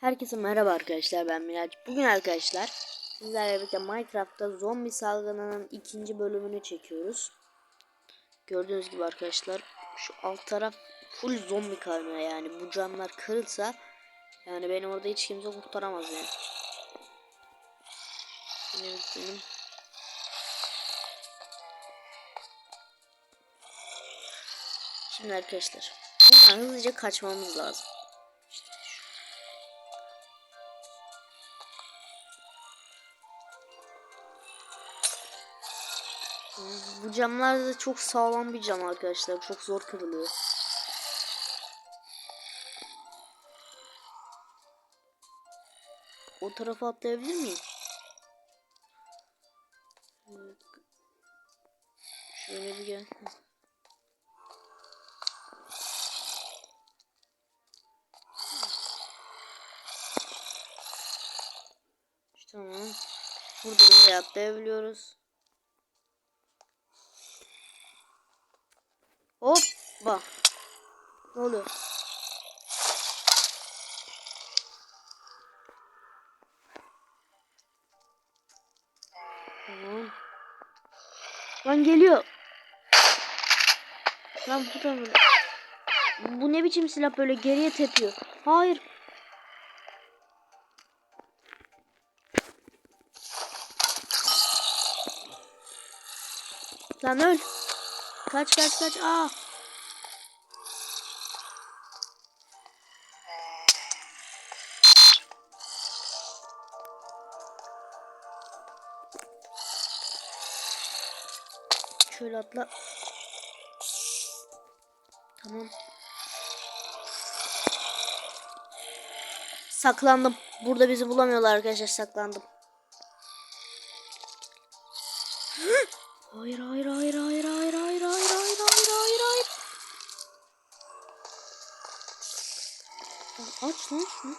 Herkese merhaba arkadaşlar ben Miraç. Bugün arkadaşlar sizlerle birlikte Minecraft'ta zombi salgınının ikinci bölümünü çekiyoruz. Gördüğünüz gibi arkadaşlar şu alt taraf full zombi kaynıyor yani bu camlar kırılsa yani beni orada hiç kimse kurtaramaz yani. Evet, benim Şimdi arkadaşlar buradan hızlıca kaçmamız lazım. Bu camlar da çok sağlam bir cam arkadaşlar. Çok zor kırılıyor. O tarafa atlayabilir miyim? Şöyle bir gel. Tamam. Burada buraya atlayabiliyoruz. Hoppa. Ne oluyor? Tamam. Lan geliyor. Lan bu da mı? Bu ne biçim silah böyle geriye tepiyor. Hayır. Lan öl. Kaç kaç kaç. Aa. Şöyle atla. Tamam. Saklandım. Burada bizi bulamıyorlar arkadaşlar. Saklandım. Hayır hayır hayır hayır hayır hayır hayır hayır. Lan şunu.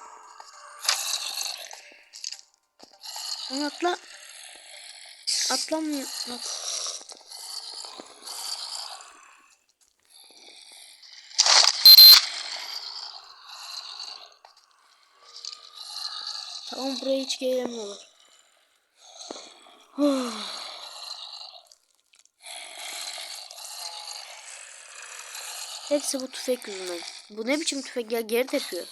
Lan atla. Atlamıyor. At. Tamam buraya hiç gelemiyorlar. Hepsi bu tüfek yüzünden. Bu ne biçim tüfek ya geri tepiyor.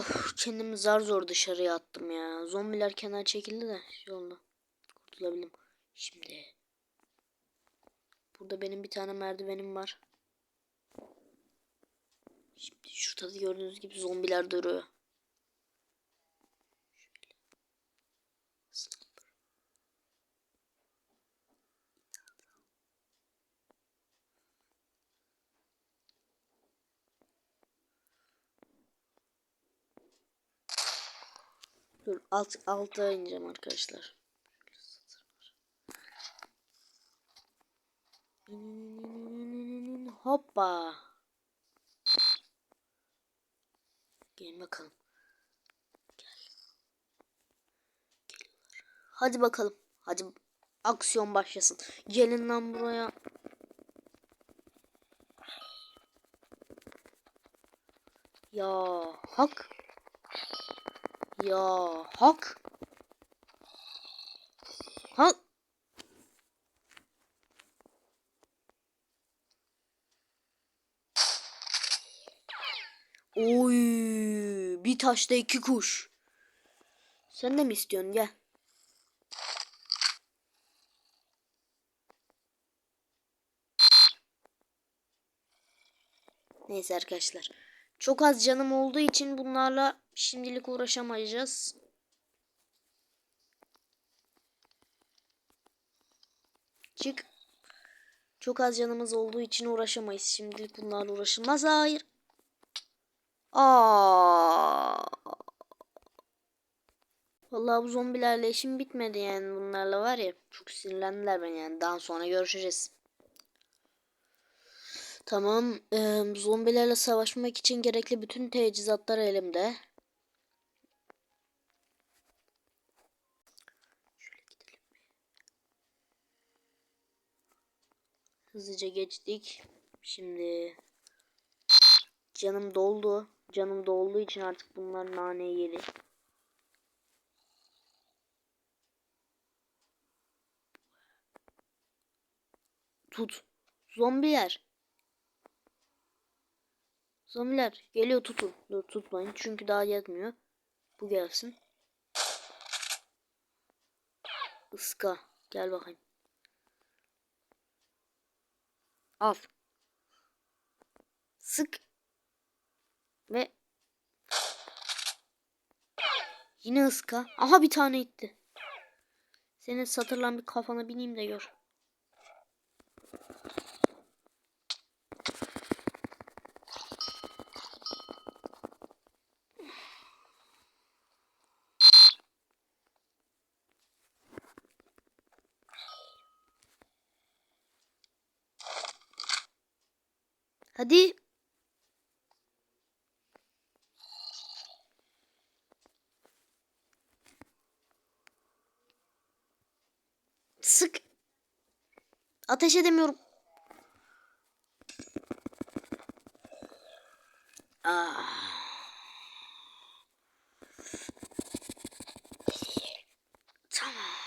Oh kendimi zar zor dışarıya attım ya. Zombiler kenar çekildi de yolda kurtulabildim. Şimdi burada benim bir tane merdivenim var. Şimdi şurada da gördüğünüz gibi zombiler duruyor. Dur alt alta ineceğim arkadaşlar. Hoppa. Gelin bakalım. Gel. Geliyorlar. Hadi bakalım. Hadi aksiyon başlasın. Gelin lan buraya. Ya hak. Ya hak. Hak. Oy, bir taşta iki kuş. Sen de mi istiyorsun? Gel. Neyse arkadaşlar. Çok az canım olduğu için bunlarla şimdilik uğraşamayacağız. Çık. Çok az canımız olduğu için uğraşamayız. Şimdilik bunlarla uğraşılmaz. Hayır. Aa. Vallahi bu zombilerle işim bitmedi yani bunlarla var ya. Çok sinirlendiler ben yani. Daha sonra görüşeceğiz. Tamam. Ee, zombilerle savaşmak için gerekli bütün teçhizatlar elimde. Hızlıca geçtik. Şimdi canım doldu. Canım dolduğu için artık bunlar nane yeri. Tut. Zombiler. Zombiler geliyor tutun. Dur tutmayın çünkü daha yetmiyor. Bu gelsin. Iska. Gel bakayım. Al. Sık. Ve yine ıska. Aha bir tane itti. Senin satırlan bir kafana bineyim de gör. Hadi. Sık. Ateş edemiyorum. Ah. Tamam.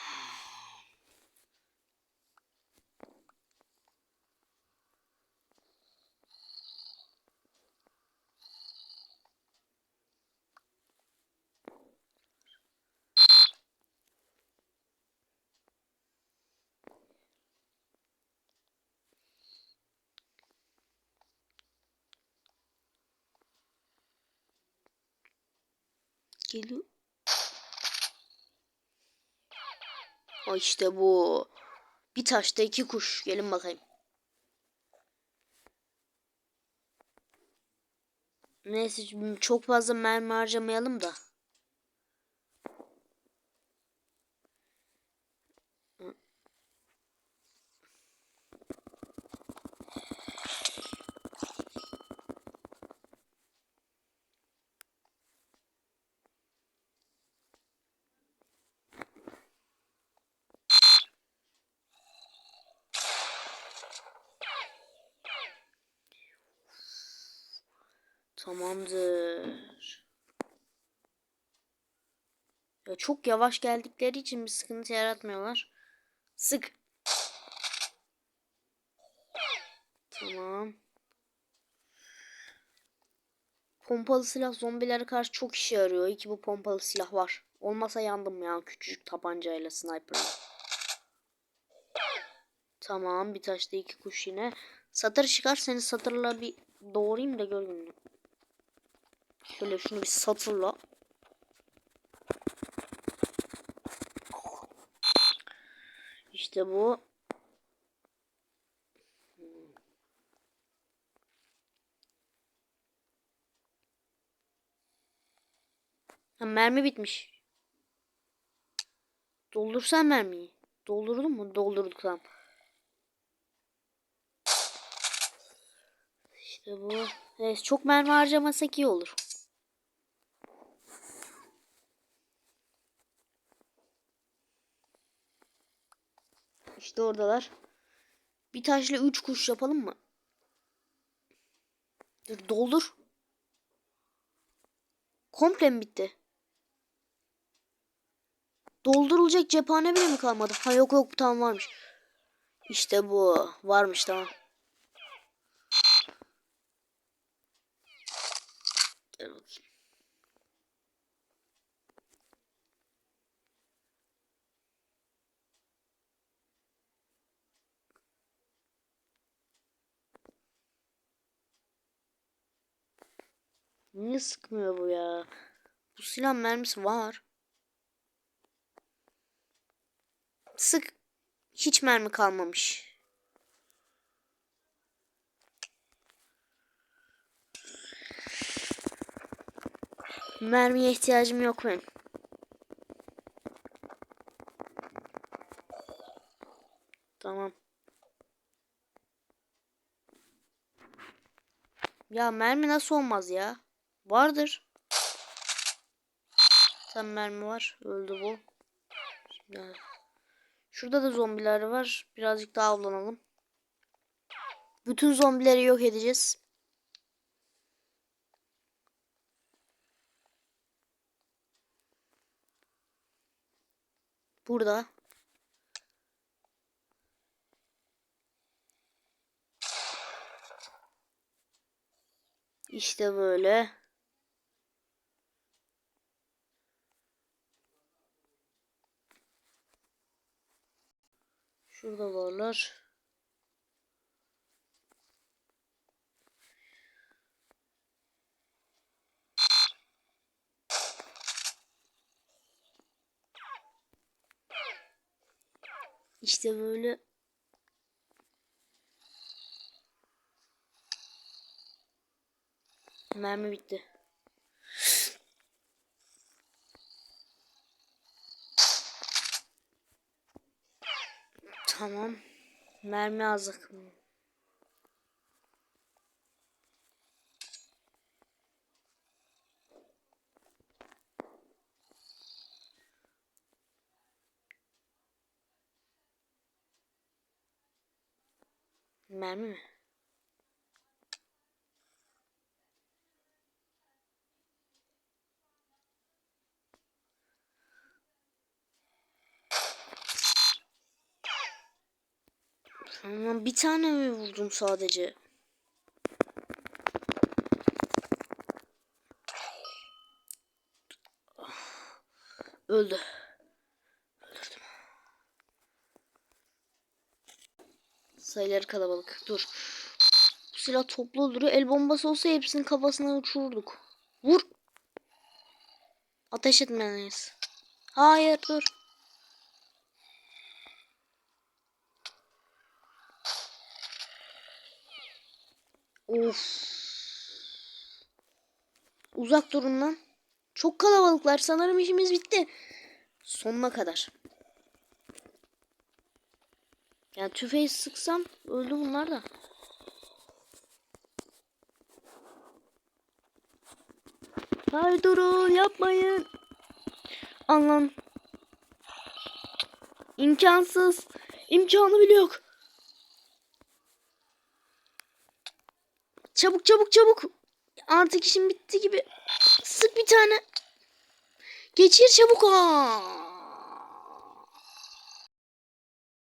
Geliyor. Ha işte bu. Bir taşta iki kuş. Gelin bakayım. Neyse çok fazla mermi harcamayalım da. Tamamdır. Ya çok yavaş geldikleri için bir sıkıntı yaratmıyorlar. Sık. Tamam. Pompalı silah zombilere karşı çok işe yarıyor. İyi ki bu pompalı silah var. Olmasa yandım ya küçücük tabancayla sniperla. Tamam bir taşta iki kuş yine. Satır çıkar seni satırla bir doğrayayım da gör. Şöyle şunu bir satırla. İşte bu. Ha, mermi bitmiş. Doldursan mermiyi. Doldurdun mu? Doldurduk tamam. İşte bu. Evet, çok mermi harcamasak iyi olur. İşte oradalar. Bir taşla üç kuş yapalım mı? Dur doldur. Komple mi bitti? Doldurulacak cephane bile mi kalmadı? Ha yok yok tamam varmış. İşte bu. Varmış tamam. Gel bakayım. Niye sıkmıyor bu ya? Bu silah mermisi var. Sık. Hiç mermi kalmamış. Mermiye ihtiyacım yok benim. Tamam. Ya mermi nasıl olmaz ya? Vardır. Tam mermi var. Öldü bu. Şimdi Şurada da zombiler var. Birazcık daha avlanalım. Bütün zombileri yok edeceğiz. Burada. İşte böyle. Şurada varlar. İşte böyle. Mermi bitti. Tamam. Mermi azık. Mermi mi? Tamam bir tane mi vurdum sadece? Öldü. Öldürdüm. Sayıları kalabalık. Dur. Bu silah toplu öldürüyor. El bombası olsa hepsinin kafasına uçururduk. Vur. Ateş etmeliyiz. Hayır dur. Of. Uzak durun lan. Çok kalabalıklar. Sanırım işimiz bitti. Sonuna kadar. Yani tüfeği sıksam öldü bunlar da. Hayır durun yapmayın. Allah'ım. İmkansız. İmkanı bile yok. Çabuk çabuk çabuk. Artık işim bitti gibi. Sık bir tane. Geçir çabuk. Aa.